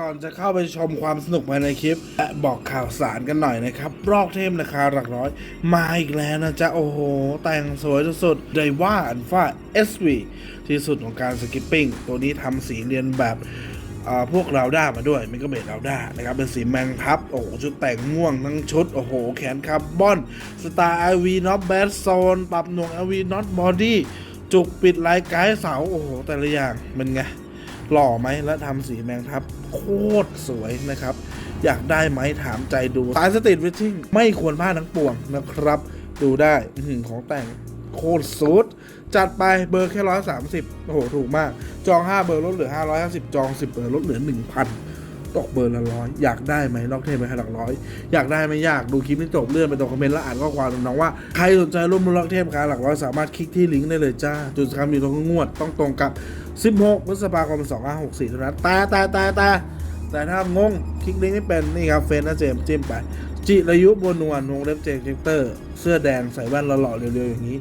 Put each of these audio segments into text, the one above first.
ก่อนจะเข้าไปชมความสนุกภายในคลิป และบอกข่าวสารกันหน่อยนะครับ รอกเทมราคาหลักร้อย มาอีกแล้วนะจ๊ะ โอ้โห แต่งสวยสุดๆไดว่าอันฟ้า SV ที่สุดของการสกิปปิ้ง ตัวนี้ทำสีเรียนแบบพวกเราด้ามาด้วยมิกเบตเราด้านะครับเป็นสีแมงทับ โอ้โห ชุดแต่งม่วงทั้งชุด โอ้โห แขนคาร์บอนสตาร์ไอวีน็อตแบดโซนปรับหน่วงไอวีน็อตบอดี้จุกปิดลายไกด์เสา โอ้โห แต่ละอย่างเป็นไง หล่อไหมและทำสีแมงทับโคตรสวยนะครับ อยากได้ไหมถามใจดูสายสตรีทวิชชิ่งไม่ควรพลาดทั้งปวงนะครับ ดูได้อของแต่งโคตรสุด จัดไปเบอร์แค่ร้อยสามสิบโอ้โห ถูกมาก จอง 5 เบอร์ลดเหลือ 550 จอง 10 เบอร์ลดเหลือ 1,000 ตกเบอร์ละร้อยอยากได้ไหมนอกเทพไปหลักร้อยอยากได้ไม่ยากดูคลิปนี้จบเลื่อนไปตรงคอมเมนต์แล้วอ่านข้อความน้องว่าใครสนใจร่วมมือล็อกเทพการหลักร้อยสามารถคลิกที่ลิงก์ได้เลยจ้าจุดสำคัญอยู่ตรงงวดต้องตรงกับ 16พฤษภาคม2564เท่านั้นแต่แต่แต่แต่แต่ถ้างงคลิกลิงก์ไม่เป็นนี่ครับเฟซนะเจมจิ้มไปจิรายุบนวลวงเล็บเจมเจคเตอร์ เสื้อแดงใส่แว่นหล่อๆเร็วๆอย่างนี้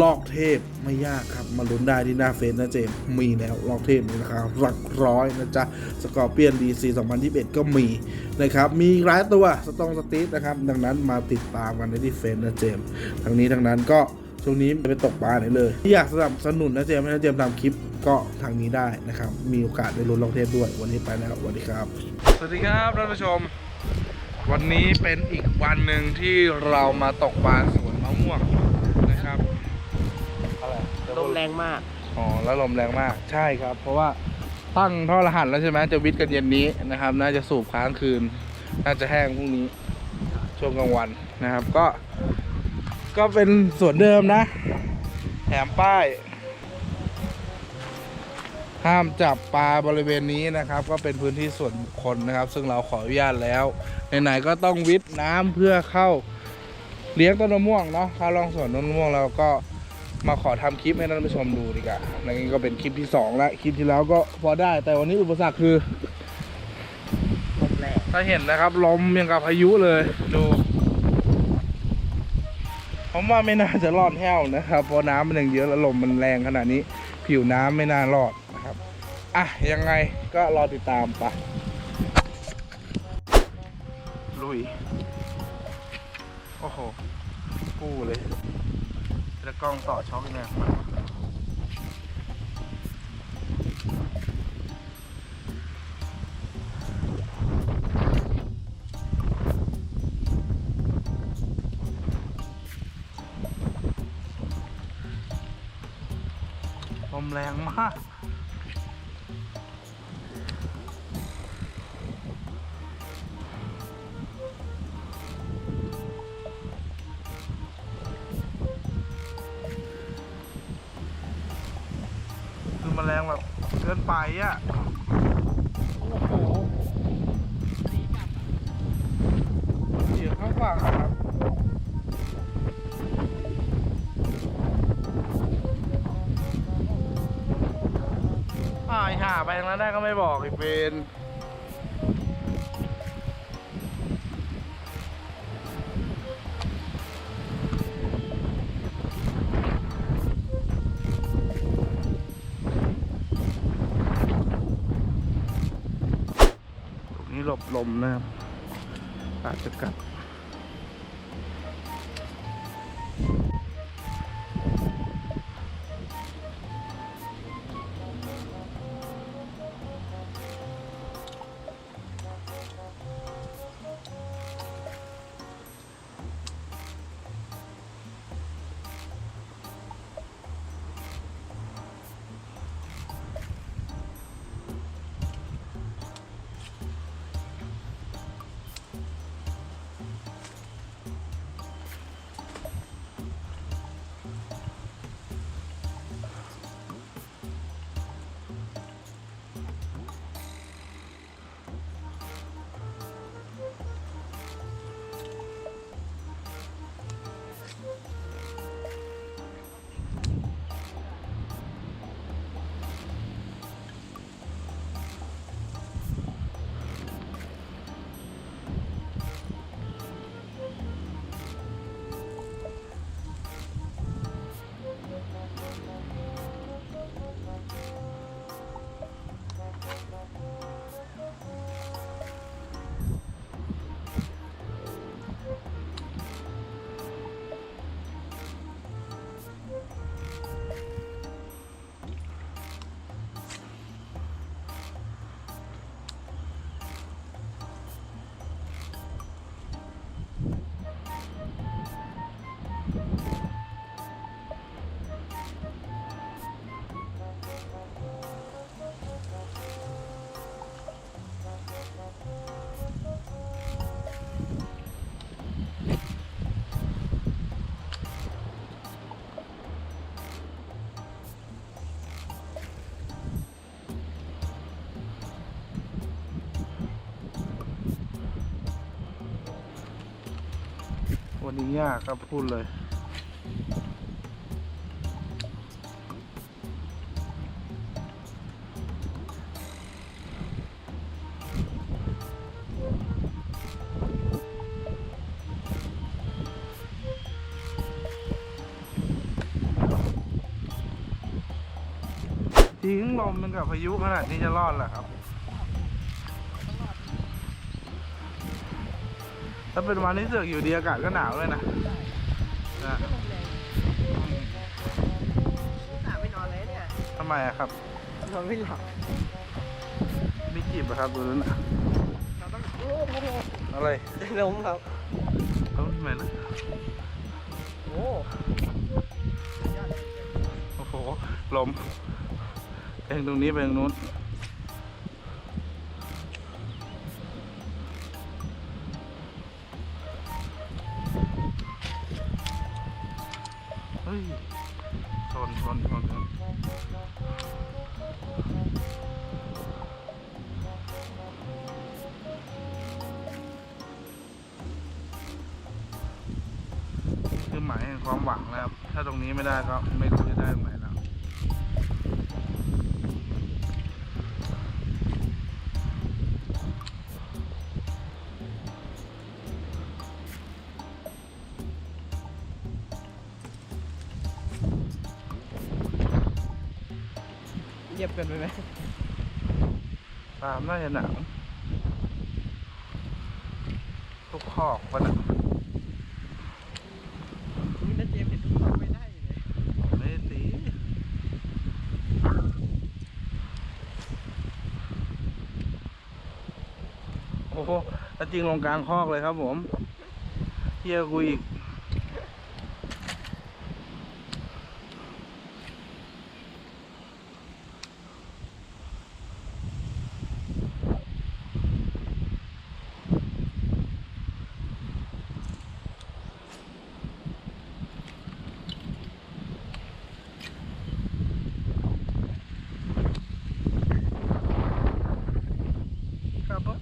ลอกเทพไม่ยากครับ มาลุ้นได้ที่หน้าเฟซนะเจมมีแล้วลอกเทพนี่นะครับหลักร้อยนะจ๊ะสกอร์เปียนดีซี2021 ก็มีนะครับ มีหลายตัวสตองสตีฟนะครับ ดังนั้นมาติดตามกันในที่เฟซนะเจมทั้งนี้ทั้งนั้นก็ช่วงนี้ไปตกปลาไหนเลยที่อยากสนับสนุนนะเจมให้นะเจมทำคลิปก็ทางนี้ได้นะครับ มีโอกาสได้ลุ้นลอกเทพด้วยวันนี้ไปแล้วสวัสดีครับ สวัสดีครับท่านผู้ชม วันนี้เป็นอีกวันหนึ่งที่เรามาตกปลาสวนมะม่วง ลมแรงมาก อ๋อ แล้วลมแรงมาก ใช่ครับ เพราะว่าตั้งท่อรหัสแล้วใช่ไหมจะวิทย์กันเย็นนี้นะครับ น่าจะสูบค้างคืน น่าจะแห้งพรุ่งนี้ ช่วงกลางวันนะครับ ก็ ก็เป็นส่วนเดิมนะ แถมป้าย ห้ามจับปลาบริเวณนี้นะครับ ก็เป็นพื้นที่ส่วนบุคคลนะครับ ซึ่งเราขออนุญาตแล้ว ไหนๆก็ต้องวิทย์น้ำเพื่อเข้าเลี้ยงต้นมะม่วงเนาะเข้าลองสวนต้นมะม่วงแล้วก็ มาขอทำคลิปให้ท่านผู้ชมดูดีกว่านนี้ก็เป็นคลิปที่สองแล้วคลิปที่แล้วก็พอได้ แต่วันนี้อุปสรรคคือลมแรงถ้าเห็นนะครับลมยังกับพายุเลยดูผมว่าไม่น่าจะรอดแห้วนะครับเพราะน้ำมันยังเยอะแล้วลมมันแรงขนาดนี้ ผิวน้ำไม่น่ารอดนะครับอะยังไงก็รอติดตามไปลุยโอ้โหกู้เลย แล้วกล้องต่อช็อคยังไงมันลมแรงมาก งแบบเกินไปอะ โอ้โหเสียงข้างฝั่งครับอ่าไอ้ห่าไปทางนั้นได้ก็ไม่บอกอีกเป็น ลมนะครับ อาจจะกัด วันนี้ยากครับพูดเลยทิ้งลมมันกับพายุขนาดนี้จะรอดเหรอครับ ถ้าเป็นวันที่เสือกอยู่ดีอากาศก็หนาวเลยนะนะหาไม่นอนเลยเนี่ยทำไมอะครับ นอนไม่หลับไม่จีบอะครับดูนั่นน่ะเราต้องโอ้โหอะไรล้มครับต้องทำไมนะโอ้โอ้โหลมเองตรงนี้ไปตรงนู้น หมายแห่งความหวังนะครับ ถ้าตรงนี้ไม่ได้ก็ไม่รู้จะได้ตรงไหนแล้วเยียบเกินไปไหมตามน่าจะหนาวทุกขอกมันอะ นี่ถ้าเจมส์เห็นทุกคนไม่ได้เลย ไม่ได้ตี โอ้โหแล้วจริงลงกลางคอกเลยครับผมเฮียกูอีก ครับผม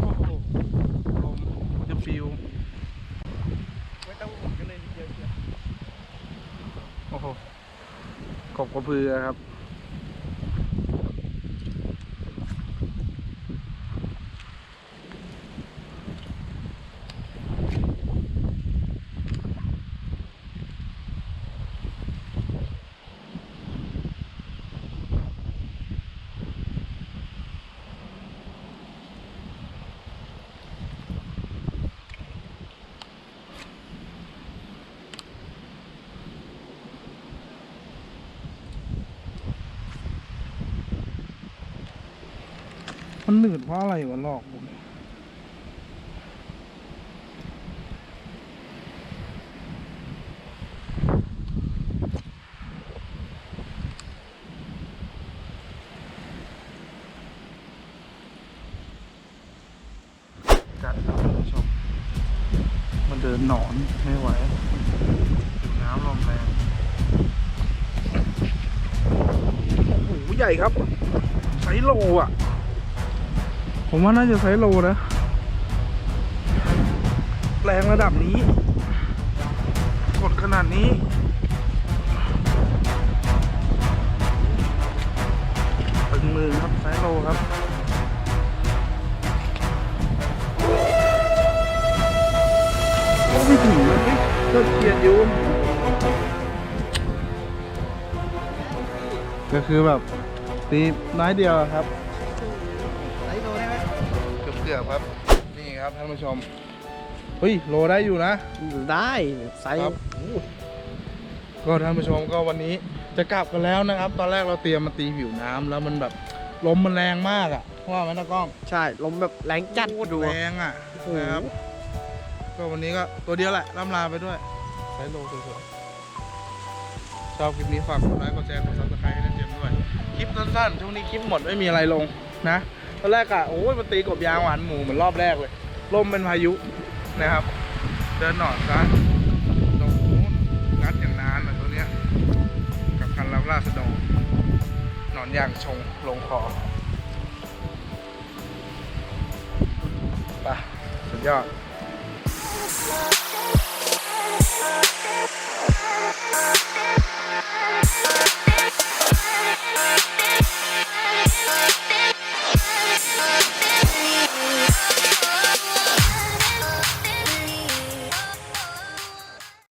โอ้โหลมจะปิว ไม่ต้องหมุนกันเลยทีเดียวเชียว โอ้โห กบกระพือครับ มันหนืดเพราะอะไรวะหลอกผมกัดครับท่านผู้ชมมันเดินหนอนไม่ไหวถึงน้ำลมแรงโอ้โหใหญ่ครับไซส์โลอะ ผมว่าน่าจะไซส์โลนะ แรงระดับนี้กดขนาดนี้ตึงมือครับไซส์โลครับไม่ถึงนะเฮ้ยก็เกียดอยู่ก็คือแบบตีน้อยเดียวครับ กือบๆครับ นี่ครับท่านผู้ชมเฮ้ยโลได้อยู่นะ ได้ไซส์ครับ ก็ท่านผู้ชมก็วันนี้จะกลับกันแล้วนะครับ ตอนแรกเราเตรียมมาตีผิวน้ำแล้วมันแบบลมมันแรงมากอะว่าไหมตากล้องใช่ ลมแบบแรงจัดโคตรดูแรงอะโอ้โหนะครับ ก็วันนี้ก็ตัวเดียวแหละล่ำลาไปด้วยใช้โลสวยๆชอบคลิปนี้ฝากกดไลค์กดแชร์กดซับสไครต์ให้ท่านเจมส์ด้วย คลิปสั้นๆช่วงนี้คลิปหมดไม่มีอะไรลงนะต อนแรกอะโอ้ยมันตีกบยางหวานหมูเหมือนรอบแรกเลยลมเป็นพายุนะครับ เดินหนอนซะตรงนู้นงัดอย่างนานอะตัวเนี้ย กับคันรับราษฎรหนอนยางชงลงคอไปสุดยอด Thank you.